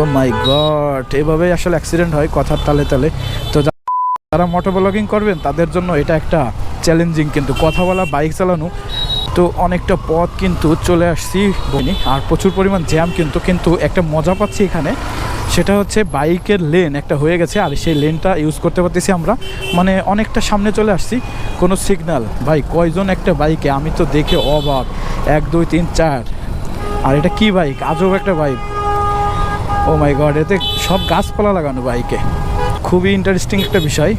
ও মাই god এভাবেই আসলে accident হয় কথার তালে তালে। তো যারা মোটর ব্লগিং করবেন, তাদের জন্য এটা একটা চ্যালেঞ্জিং কিন্তু। কথা বলা বাইক চালানো, তো অনেকটা পথ কিন্তু চলে আসছি বনি আর প্রচুর পরিমাণ জ্যাম কিন্তু কিন্তু একটা মজা পাচ্ছি এখানে। সেটা হচ্ছে বাইকের লেন একটা হয়ে গেছে, আর সেই লেনটা ইউজ করতে পারতেছি আমরা। মানে অনেকটা সামনে চলে আসছি, কোনো সিগন্যাল ভাই, কয়জন একটা বাইকে আমি তো দেখে অবাক। এক, দুই, তিন, চার। আর এটা কি বাইক আজব একটা বাইক ও মাই গড, এতে সব গাছপালা লাগানো বাইকে খুবই ইন্টারেস্টিং একটা বিষয়।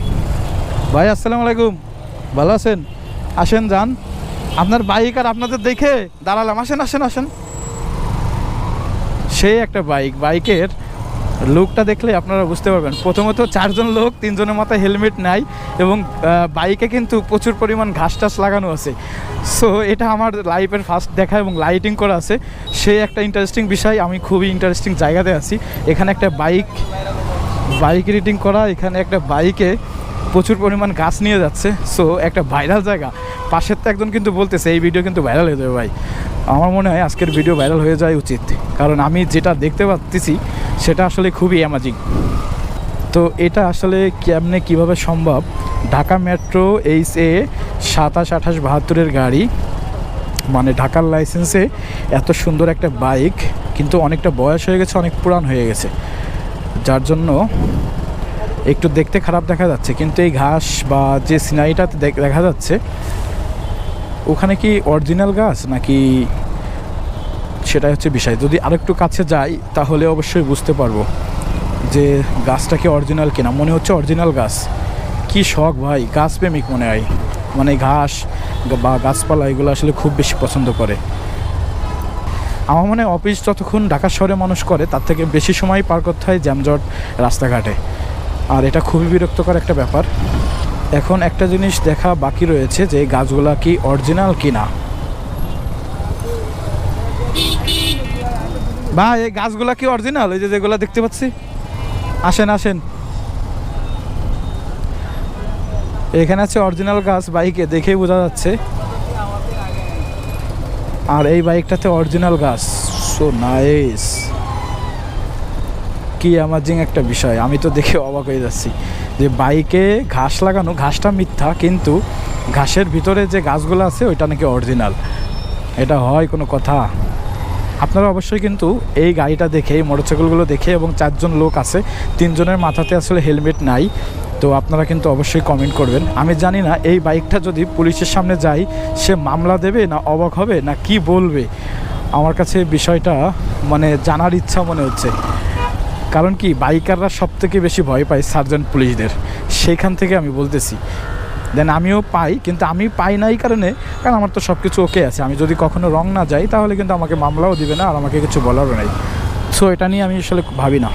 ভাই, আসসালামু আলাইকুম। ভালো আছেন? আসেন, যান। আপনার বাইক আর আপনাদের দেখে দাঁড়ালাম। আসেন আসেন আসেন। সেই একটা বাইক, বাইকের লুকটা দেখলে আপনারা বুঝতে পারবেন। প্রথমত চারজন লোক, তিনজনের মাথায় হেলমেট নাই এবং বাইকে কিন্তু প্রচুর পরিমাণ ঘাস টাস লাগানো আছে। সো এটা আমার লাইফের ফার্স্ট দেখা এবং লাইটিং করা আছে। সে একটা ইন্টারেস্টিং বিষয়, আমি খুবই ইন্টারেস্টিং জায়গাতে আছি। এখানে একটা বাইক বাইক রিডিং করা, এখানে একটা বাইকে প্রচুর পরিমাণ গাছ নিয়ে যাচ্ছে। সো একটা ভাইরাল জায়গা। পাশের তো একজন কিন্তু বলতেছে, এই ভিডিও কিন্তু ভাইরাল হয়ে যাবে ভাই। আমার মনে হয় আজকের ভিডিও ভাইরাল হয়ে যাওয়া উচিত। কারণ আমি যেটা দেখতে পাচ্ছি সেটা আসলে খুবই অ্যামাজিং তো এটা আসলে কেমনে কীভাবে সম্ভব? ঢাকা মেট্রো এইচ এ সাতাশ আঠাশ বাহাত্তরের গাড়ি। মানে ঢাকার লাইসেন্সে এত সুন্দর একটা বাইক, কিন্তু অনেকটা বয়স হয়ে গেছে, অনেক পুরান হয়ে গেছে। যার জন্য একটু দেখতে খারাপ দেখা যাচ্ছে, কিন্তু এই ঘাস বা যে সিনারিটাতে দেখা যাচ্ছে, ওখানে কি অরিজিনাল গাছ নাকি সেটাই হচ্ছে বিষয়। যদি আরেকটু কাছে যাই, তাহলে অবশ্যই বুঝতে পারব যে গাছটা কি অরিজিনাল কিনা। মনে হচ্ছে অরিজিনাল গাছ। কি শখ ভাই, গাছ প্রেমিক মনে হয়। মানে ঘাস, বা গাছপালা, এগুলো আসলে খুব বেশি পছন্দ করে। আমার মনে অফিস যতক্ষণ ঢাকা শহরে মানুষ করে, তার থেকে বেশি সময় পার করতে হয় জ্যামজট রাস্তাঘাটে। আর এটা খুবই বিরক্তকর একটা ব্যাপার। এখন একটা জিনিস দেখা বাকি রয়েছে যে, গাছগুলা কি অরিজিনাল কি না ভাই, এই গাছগুলা কি অরিজিনাল ওই যে যেগুলো দেখতে পাচ্ছি। আসেন আসেন। এখানে আছে অরিজিনাল গাছ বাইকে, দেখেই বোঝা যাচ্ছে। আর এই বাইকটাতে অরিজিনাল গাছ। সো নাইস কি অ্যামাজিং একটা বিষয়। আমি তো দেখে অবাক হয়ে যাচ্ছি যে বাইকে ঘাস লাগানো, ঘাসটা মিথ্যা, কিন্তু ঘাসের ভিতরে যে গাছগুলো আছে, ওইটা নাকি অরিজিনাল এটা হয় কোনো কথা? আপনারা অবশ্যই কিন্তু এই গাড়িটা দেখে, এই মোটরসাইকেলগুলো দেখে এবং চারজন লোক আছে, তিনজনের মাথাতে আসলে হেলমেট নাই, তো আপনারা কিন্তু অবশ্যই কমেন্ট করবেন। আমি জানি না এই বাইকটা যদি পুলিশের সামনে যায়, সে মামলা দেবে না অবাক হবে, না কি বলবে? আমার কাছে বিষয়টা মানে জানার ইচ্ছা মনে হচ্ছে। কারণ কি, বাইকাররা সব থেকে বেশি ভয় পায় সার্জেন্ট পুলিশদের। সেইখান থেকে আমি বলতেছি। দেন আমিও পাই, কিন্তু আমি পাই না এই কারণে, কারণ আমার তো সব কিছু ওকে আছে। আমি যদি কখনো রং না যাই, তাহলে কিন্তু আমাকে মামলাও দিবে না আর আমাকে কিছু বলারও নাই। সো এটা নিয়ে আমি আসলে ভাবি না।